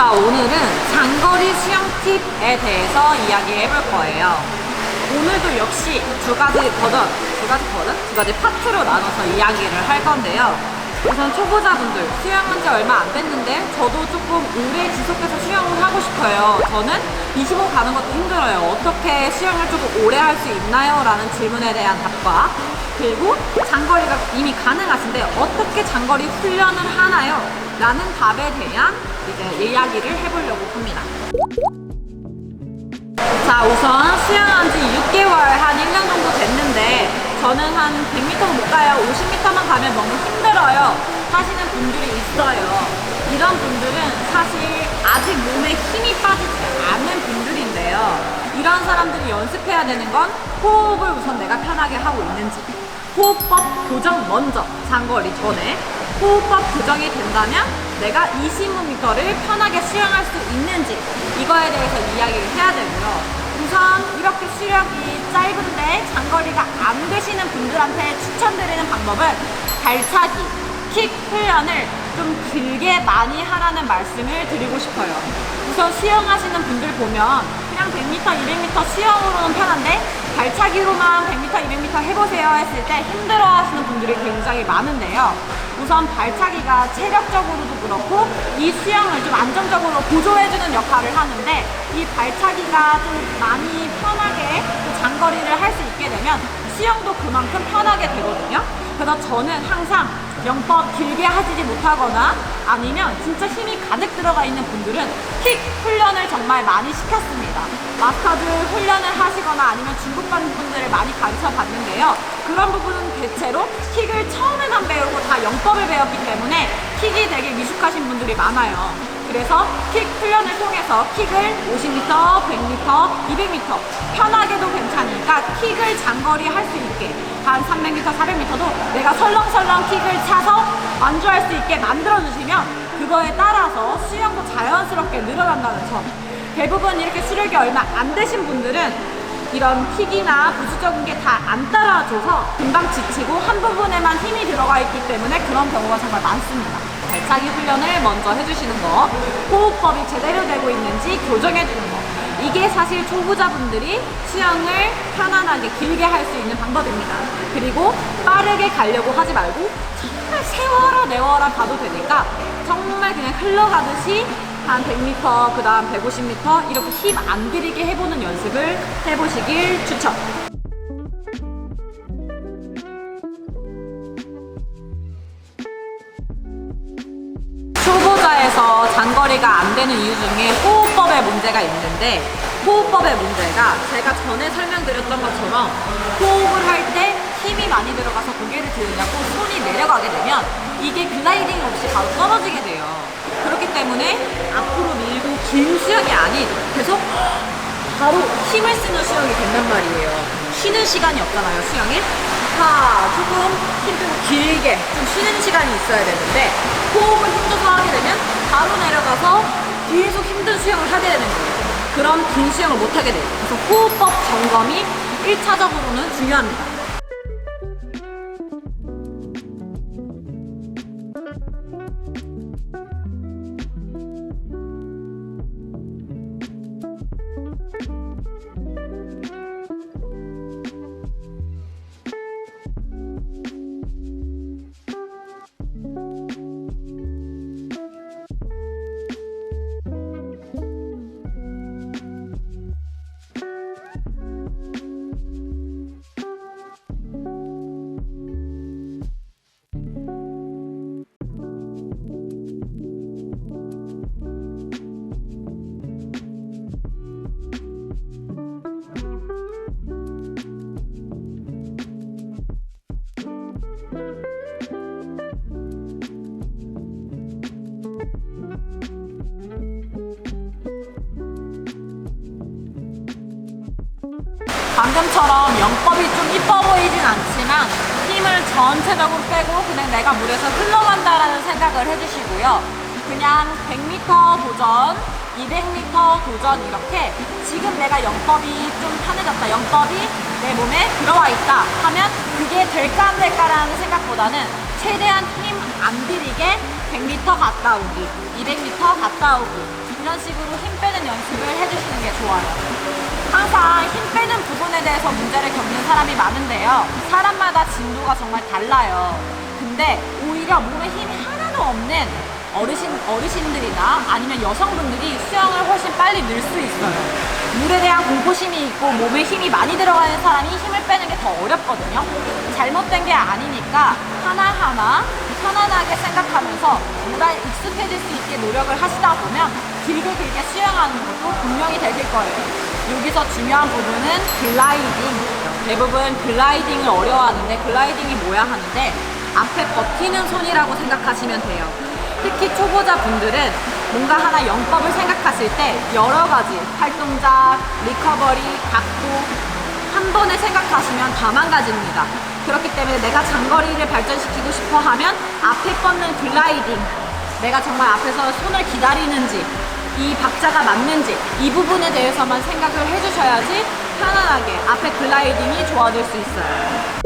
자, 오늘은 장거리 수영 팁에 대해서 이야기해 볼 거예요. 오늘도 역시 두 가지 버전, 두 가지 버전? 두 가지 파트로 나눠서 이야기를 할 건데요. 우선 초보자분들, 수영한 지 얼마 안 됐는데, 저도 조금 오래 지속해서 수영을 하고 싶어요. 저는 25 가는 것도 힘들어요. 어떻게 수영을 조금 오래 할 수 있나요? 라는 질문에 대한 답과, 그리고 장거리가 이미 가능하신데, 어떻게 장거리 훈련을 하나요? 라는 답에 대한 이제 이야기를 해보려고 합니다. 자, 우선 수영한 지 6개월, 한 1년 정도 됐는데, 저는 한 100m 못 가요. 50m만 가면 너무 힘들어요. 하시는 분들이 있어요. 이런 분들은 사실 아직 몸에 힘이 빠지지 않은 분들인데요. 이런 사람들이 연습해야 되는 건 호흡을 우선 내가 편하게 하고 있는지, 호흡법 교정 먼저, 장거리 전에 호흡법 교정이 된다면 내가 20m를 편하게 수영할 수 있는지 이거에 대해서 이야기를 해야 되고요. 우선 이렇게 수력이 짧은데 장거리가 안 되시는 분들한테 추천드리는 방법은 발차기, 킥 훈련을 좀 길게 많이 하라는 말씀을 드리고 싶어요. 우선 수영하시는 분들 보면 그냥 100m, 200m 수영으로는 편한데 발차기로만 100m, 200m 해보세요 했을 때 힘들어 하시는 분들이 굉장히 많은데요. 우선 발차기가 체력적으로도 그렇고 이 수영을 좀 안정적으로 보조해주는 역할을 하는데 이 발차기가 좀 많이 편하게 또 장거리를 할 수 있게 되면 수영도 그만큼 편하게 되거든요. 그래서 저는 항상 영법 길게 하시지 못하거나 아니면 진짜 힘이 가득 들어가 있는 분들은 킥 훈련을 정말 많이 시켰습니다. 마스터즈 훈련을 하시거나 아니면 중국 분들을 많이 가르쳐 봤는데요. 그런 부분은 대체로 킥을 처음에만 배우고 다 영법을 배웠기 때문에 킥이 되게 미숙하신 분들이 많아요. 그래서 킥 훈련을 통해서 킥을 50m, 100m, 200m 편하게도 괜찮으니까 킥을 장거리 할 수 있게 한 300m, 400m도 내가 설렁설렁 킥을 차서 완주할 수 있게 만들어 주시면 그거에 따라서 수영도 자연스럽게 늘어난다는 점. 대부분 이렇게 수력이 얼마 안 되신 분들은 이런 킥이나 부수적인 게 다 안 따라줘서 금방 지치고 한 부분에만 힘이 들어가 있기 때문에 그런 경우가 정말 많습니다. 발차기 훈련을 먼저 해주시는 거, 호흡법이 제대로 되고 있는지 교정해주는 거. 이게 사실 초보자분들이 수영을 편안하게 길게 할 수 있는 방법입니다. 그리고 빠르게 가려고 하지 말고 정말 세워라 내워라 가도 되니까 정말 그냥 흘러가듯이 한 100m, 그 다음 150m 이렇게 힘 안 들이게 해보는 연습을 해보시길 추천. 초보자에서 장거리가 안 되는 이유 중에 호흡법에 문제가 있는데 호흡법의 문제가 제가 전에 설명드렸던 것처럼 호흡을 할 때 힘이 많이 들어가서 고개를 들으려고 손이 내려가게 되면 이게 글라이딩 없이 바로 때문에 앞으로 밀고 긴 수영이 아닌 계속 바로 힘을 쓰는 수영이 된단 말이에요. 쉬는 시간이 없잖아요, 수영에. 자, 조금 힘들고 길게 좀 쉬는 시간이 있어야 되는데 호흡을 힘줘서 하게 되면 바로 내려가서 계속 힘든 수영을 하게 되는 거예요. 그럼 긴 수영을 못 하게 돼요. 그래서 호흡법 점검이 1차적으로는 중요합니다. 방금처럼 영법이 좀 이뻐 보이진 않지만 힘을 전체적으로 빼고 그냥 내가 물에서 흘러간다라는 생각을 해주시고요. 그냥 100m 도전, 200m 도전 이렇게 지금 내가 영법이 좀 편해졌다. 영법이 내 몸에 들어와 있다 하면 그게 될까 안 될까라는 생각보다는 최대한 힘 안 들이게 100m 갔다 오기, 200m 갔다 오기 이런 식으로 힘 빼는 연습을 해주시는 게 좋아요. 항상 힘 빼는 부분에 대해서 문제를 겪는 사람이 많은데요. 사람마다 진도가 정말 달라요. 근데 오히려 몸에 힘이 하나도 없는 어르신, 어르신들이나 아니면 여성분들이 수영을 훨씬 빨리 늘 수 있어요. 물에 대한 공포심이 있고 몸에 힘이 많이 들어가는 사람이 힘을 빼는 게 더 어렵거든요. 잘못된 게 아니니까 하나하나 편안하게 생각하면서 물에 익숙해질 수 있게 노력을 하시다 보면 길게 길게 수영하는 것도 분명히 되실 거예요. 여기서 중요한 부분은 글라이딩. 대부분 글라이딩을 어려워하는데 글라이딩이 뭐야 하는데 앞에 버티는 손이라고 생각하시면 돼요. 특히 초보자 분들은 뭔가 하나 영법을 생각하실 때 여러 가지 팔동작, 리커버리, 각도 한 번에 생각하시면 다 망가집니다. 그렇기 때문에 내가 장거리를 발전시키고 싶어 하면 앞에 뻗는 글라이딩, 내가 정말 앞에서 손을 기다리는지, 이 박자가 맞는지 이 부분에 대해서만 생각을 해주셔야지 편안하게 앞에 글라이딩이 좋아질 수 있어요.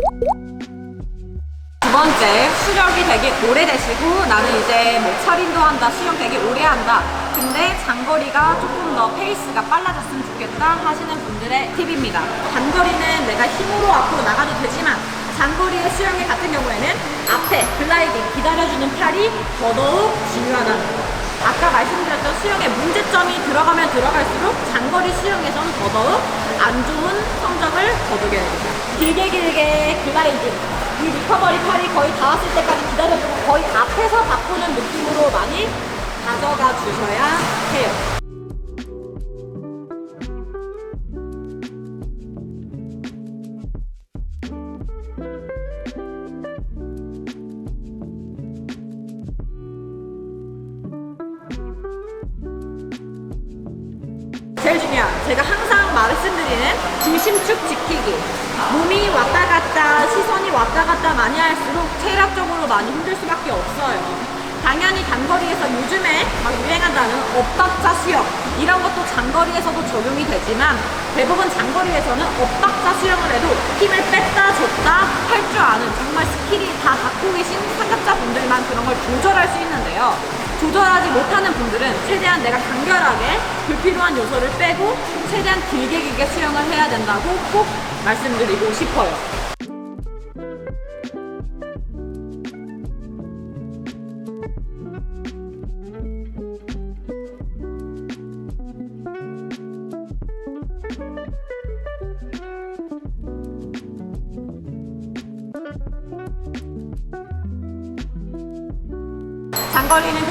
두 번째, 수력이 되게 오래되시고 나는 이제 뭐 철인도 한다, 수영 되게 오래 한다. 근데 장거리가 조금 더 페이스가 빨라졌으면 좋겠다 하시는 분들의 팁입니다. 단거리는 내가 힘으로 앞으로 나가도 되지만 장거리의 수영의 같은 경우에는 앞에 글라이딩 기다려주는 팔이 더더욱 중요하다는 거. 아까 말씀드렸던 수영의 문제점이 들어가면 들어갈수록 장거리 수영에서는 더더욱 안 좋은 성적을 거두게 됩니다. 길게 길게 글라이딩, 이 리커버리 팔이 거의 닿았을 때까지 기다려주고 거의 앞에서 바꾸는 느낌으로 많이 가져가 주셔야 해요. 제일 중요한 제가 항상 말씀드리는 중심축 지키기. 몸이 왔다 갔다 시선이 왔다 갔다 많이 할수록 체력적으로 많이 힘들 수밖에 없어요. 당연히 단거리에서 요즘에 막 유행한다는 엇박자 수영 이런 것도 장거리에서도 적용이 되지만 대부분 장거리에서는 엇박자 수영을 해도 힘을 뺐다 줬다 할 줄 아는 정말 스킬이 다 갖고 계신 상급자 분들만 그런 걸 조절할 수 있는데요 조절하지 못하는 분들은 최대한 내가 간결하게 불필요한 요소를 빼고 최대한 길게 길게 수영을 해야 된다고 꼭 말씀드리고 싶어요. 장거리는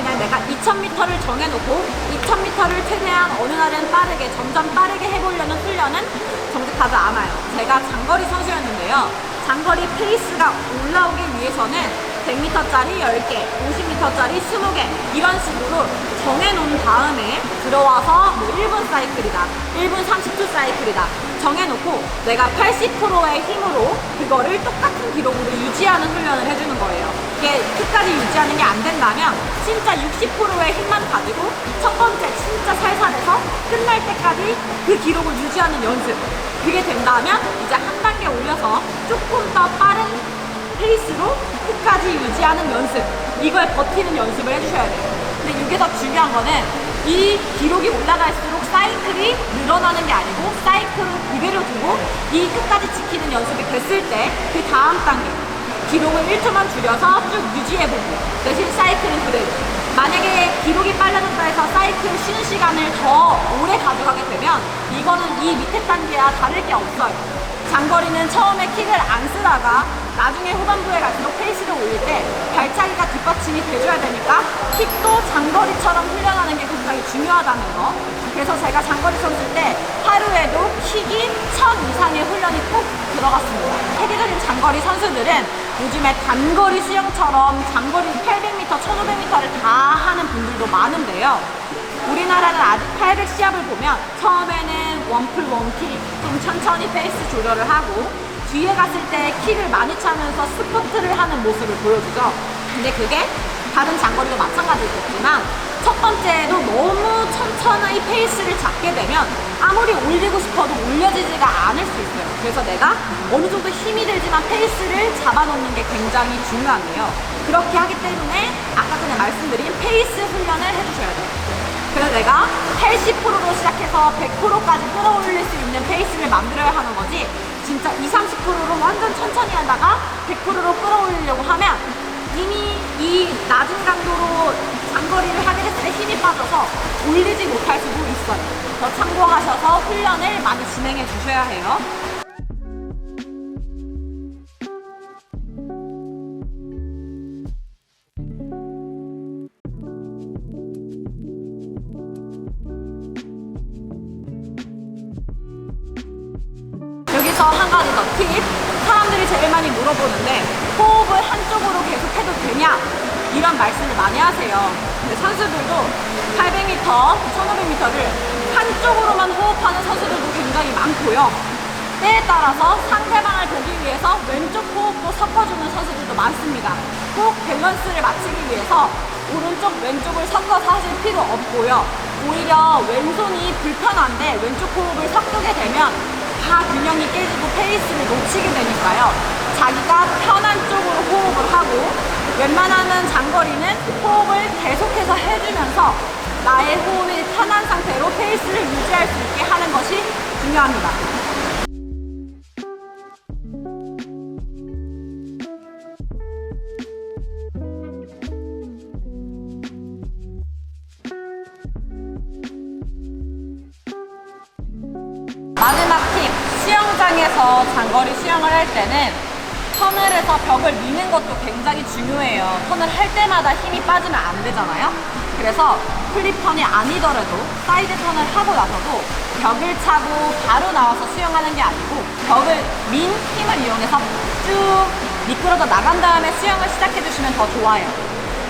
2000m를 정해놓고 2000m를 최대한 어느 날은 빠르게 점점 빠르게 해보려는 훈련은 정직하지 않아요. 제가 장거리 선수였는데요. 장거리 페이스가 올라오기 위해서는 100m짜리 10개, 50m짜리 20개 이런 식으로 정해놓은 다음에 들어와서 뭐 1분 사이클이다, 1분 30초 사이클이다 정해놓고 내가 80%의 힘으로 그거를 똑같은 기록으로 유지하는 훈련을 해주는 거예요. 이게 끝까지 유지하는 게 안 된다면 진짜 60%의 힘만 가지고 첫 번째 진짜 살살해서 끝날 때까지 그 기록을 유지하는 연습. 그게 된다면 이제 한 단계 올려서 조금 더 빠른 페이스로 끝까지 유지하는 연습. 이걸 버티는 연습을 해주셔야 돼요. 근데 이게 더 중요한 거는 이 기록이 올라갈수록 사이클이 늘어나는 게 아니고 사이클을 그대로 두고 이 끝까지 지키는 연습이 됐을 때 그 다음 단계 기록을 1초만 줄여서 쭉 유지해보고 대신 사이클은 그대로 만약에 기록이 빨라졌다 해서 사이클 쉬는 시간을 더 오래 가져가게 되면 이거는 이 밑에 단계와 다를 게 없어요 장거리는 처음에 킥을 안 쓰다가 나중에 후반부에 갈수록 페이스를 올릴 때 발차기가 뒷받침이 돼줘야 되니까 킥도 장거리처럼 훈련하는 게 굉장히 중요하다는 거. 그래서 제가 장거리 선수일 때 하루에도 킥이 1000 이상의 훈련이 꼭 들어갔습니다. 세계적인 장거리 선수들은 요즘에 단거리 수영처럼 장거리 800m, 1500m를 다 하는 분들도 많은데요. 우리나라는 아직 800 시합을 보면 처음에는 원풀 원킥 좀 천천히 페이스 조절을 하고 뒤에 갔을 때 킥을 많이 차면서 스포트를 하는 모습을 보여주죠. 근데 그게 다른 장거리도 마찬가지겠지만 첫 번째도 너무 천천히 페이스를 잡게 되면 아무리 올리고 싶어도 올려지지가 않을 수 있어요. 그래서 내가 어느 정도 힘이 들지만 페이스를 잡아놓는 게 굉장히 중요한데요. 그렇게 하기 때문에 아까 그냥 말씀드린 페이스 훈련을 해주셔야 돼요. 그래서 내가 80%로 시작해서 100%까지 끌어올릴 수 있는 페이스를 만들어야 하는 거지. 진짜 20, 30%로 완전 천천히 하다가 100%로 끌어올리려고 하면 이미 이 낮은 강도로 장거리를 하게 됐을 때 힘이 빠져서 올리지 못할 수도 있어요. 더 참고하셔서 훈련을 많이 진행해 주셔야 해요. 여기서 한 가지 더 팁. 사람들이 제일 많이 물어보는데 호흡을 한쪽으로 계속 해도 되냐? 이런 말씀을 많이 하세요. 근데 선수들도 800m, 1500m를 한쪽으로만 호흡하는 선수들도 굉장히 많고요. 때에 따라서 상대방을 보기 위해서 왼쪽 호흡도 섞어주는 선수들도 많습니다. 꼭 밸런스를 맞추기 위해서 오른쪽, 왼쪽을 섞어서 하실 필요 없고요. 오히려 왼손이 불편한데 왼쪽 호흡을 섞게 되면 다 균형이 깨지고 페이스를 놓치게 되니까요. 자기가 편한 쪽으로 호흡을 하고 웬만하면 장거리는 호흡을 계속해서 해주면서 나의 호흡이 편한 상태로 페이스를 유지할 수 있게 하는 것이 중요합니다. 마지막 팁, 수영장에서 장거리 수영을 할 때는 해서 벽을 미는 것도 굉장히 중요해요. 턴을 할 때마다 힘이 빠지면 안 되잖아요. 그래서 플립턴이 아니더라도 사이드 턴을 하고 나서도 벽을 차고 바로 나와서 수영하는 게 아니고 벽을 민 힘을 이용해서 쭉 미끄러져 나간 다음에 수영을 시작해 주시면 더 좋아요.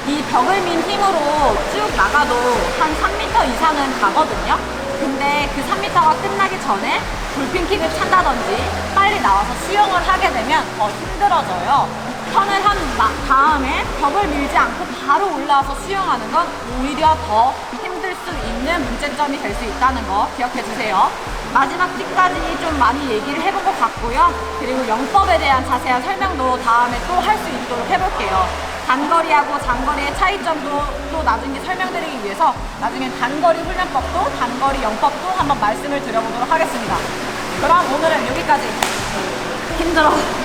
이 벽을 민 힘으로 쭉 나가도 한 3m 이상은 가거든요. 근데 그 3m가 끝나기 전에 돌핀킥을 찬다든지 빨리 나와서 수영을 하게 되면 더 힘들어져요. 턴을 한 나- 다음에 벽을 밀지 않고 바로 올라와서 수영하는 건 오히려 더 힘들 수 있는 문제점이 될 수 있다는 거 기억해 주세요. 마지막 팁까지 좀 많이 얘기를 해본 것 같고요. 그리고 영법에 대한 자세한 설명도 다음에 또 할 수 있도록 해볼게요. 단거리하고 장거리의 차이점도 또 나중에 설명드리기 위해서 나중에 단거리 훈련법도 단거리 영법도 한번 말씀을 드려보도록 하겠습니다. 그럼 오늘은 여기까지. 힘들어.